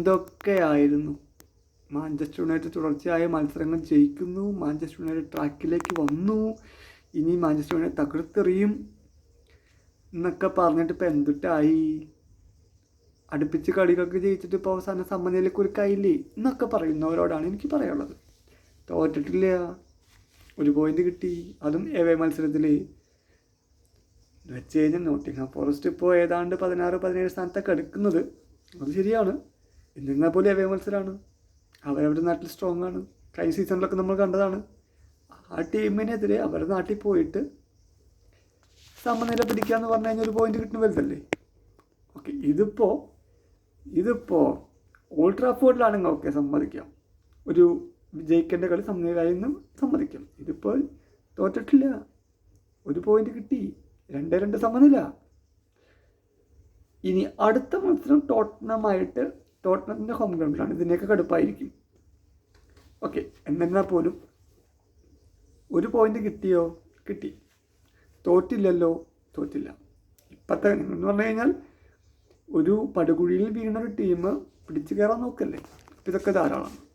എന്തൊക്കെയായിരുന്നു Manchester United തുടർച്ചയായ മത്സരങ്ങൾ ജയിക്കുന്നു. മാഞ്ചസ്റ്റർ യുണൈറ്റഡ് ട്രാക്കിലേക്ക് വന്നു. ഇനി മാഞ്ചസ്റ്റർ യുണൈറ്റഡ് തകർത്തെറിയും എന്നൊക്കെ പറഞ്ഞിട്ട് ഇപ്പം എന്തുട്ടായി? അടുപ്പിച്ച് കളികൾക്ക് ജയിച്ചിട്ട് ഇപ്പോൾ അവസാന സമനിലയ്ക്ക് ഒരു കയ്യില്ലേ എന്നൊക്കെ പറയുന്നവരോടാണ് എനിക്ക് പറയാനുള്ളത്. തോറ്റിട്ടില്ല. ഒരു പോയിന്റ് കിട്ടി. അതും എവേ മത്സരത്തിൽ വെച്ച് കഴിഞ്ഞാൽ നോട്ടിങ്ങാം ഫോറസ്റ്റ് ഇപ്പോൾ ഏതാണ്ട് പതിനാറ് പതിനേഴ് സ്ഥാനത്തൊക്കെ എടുക്കുന്നത്. അത് ശരിയാണ്. എന്നിരുന്നാൽ പോലും എവേ മത്സരമാണ് അവരവരുടെ നാട്ടിൽ സ്ട്രോങ് ആണ്. കഴിഞ്ഞ സീസണിലൊക്കെ നമ്മൾ കണ്ടതാണ്. ആ ടീമിനെതിരെ അവരുടെ നാട്ടിൽ പോയിട്ട് സമനില പിടിക്കുക എന്ന് പറഞ്ഞു കഴിഞ്ഞാൽ ഒരു പോയിന്റ് കിട്ടുന്ന വലുതല്ലേ? ഓക്കെ ഇതിപ്പോൾ ഇതിപ്പോൾ ഓൾട്രാഫോർഡിലാണെങ്കിൽ ട്രാഫോർഡിലാണെങ്കിൽ ഓക്കെ സമ്മതിക്കാം ഒരു വിജയിക്കേണ്ട കളി സമനിലയായെന്നും സമ്മതിക്കാം. ഇതിപ്പോൾ തോറ്റിട്ടില്ല. ഒരു പോയിന്റ് കിട്ടി. രണ്ടേ രണ്ട് സമനില. ഇനി അടുത്ത മത്സരം ടോട്ടനമായിട്ട് ടോട്ടനത്തിന്റെ ഹോം ഗ്രൗണ്ടിലാണ് ഇതിനെയൊക്കെ കടുപ്പായിരിക്കും. ഓക്കെ എന്നിരുന്നാൽ പോലും ഒരു പോയിന്റ് കിട്ടിയോ? കിട്ടി. തോറ്റില്ലല്ലോ? തോറ്റില്ല. ഇപ്പോഴത്തെ എന്ന് പറഞ്ഞു കഴിഞ്ഞാൽ ഒരു പടുകുഴിയിൽ വീണ ഒരു ടീം പിടിച്ചു കയറാൻ നോക്കല്ലേ? ഇതൊക്കെ ധാരാളമാണ്.